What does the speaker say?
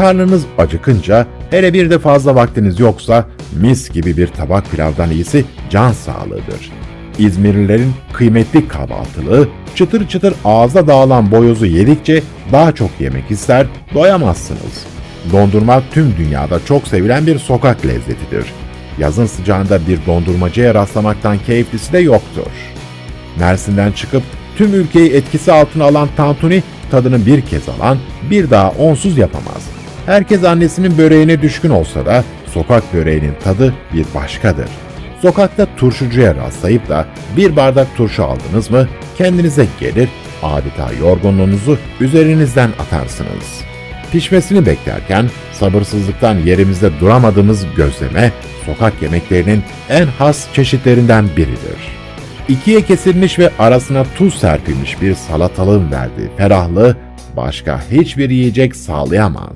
Karnınız acıkınca, hele bir de fazla vaktiniz yoksa mis gibi bir tabak pilavdan iyisi can sağlığıdır. İzmirlilerin kıymetli kahvaltılığı, çıtır çıtır ağza dağılan boyozu yedikçe daha çok yemek ister, doyamazsınız. Dondurma tüm dünyada çok sevilen bir sokak lezzetidir. Yazın sıcağında bir dondurmacıya rastlamaktan keyiflisi de yoktur. Mersin'den çıkıp tüm ülkeyi etkisi altına alan tantuni tadını bir kez alan bir daha onsuz yapamaz. Herkes annesinin böreğine düşkün olsa da sokak böreğinin tadı bir başkadır. Sokakta turşucuya rastlayıp da bir bardak turşu aldınız mı kendinize gelir adeta yorgunluğunuzu üzerinizden atarsınız. Pişmesini beklerken sabırsızlıktan yerimizde duramadığımız gözleme sokak yemeklerinin en has çeşitlerinden biridir. İkiye kesilmiş ve arasına tuz serpilmiş bir salatalığın verdiği ferahlığı başka hiçbir yiyecek sağlayamaz.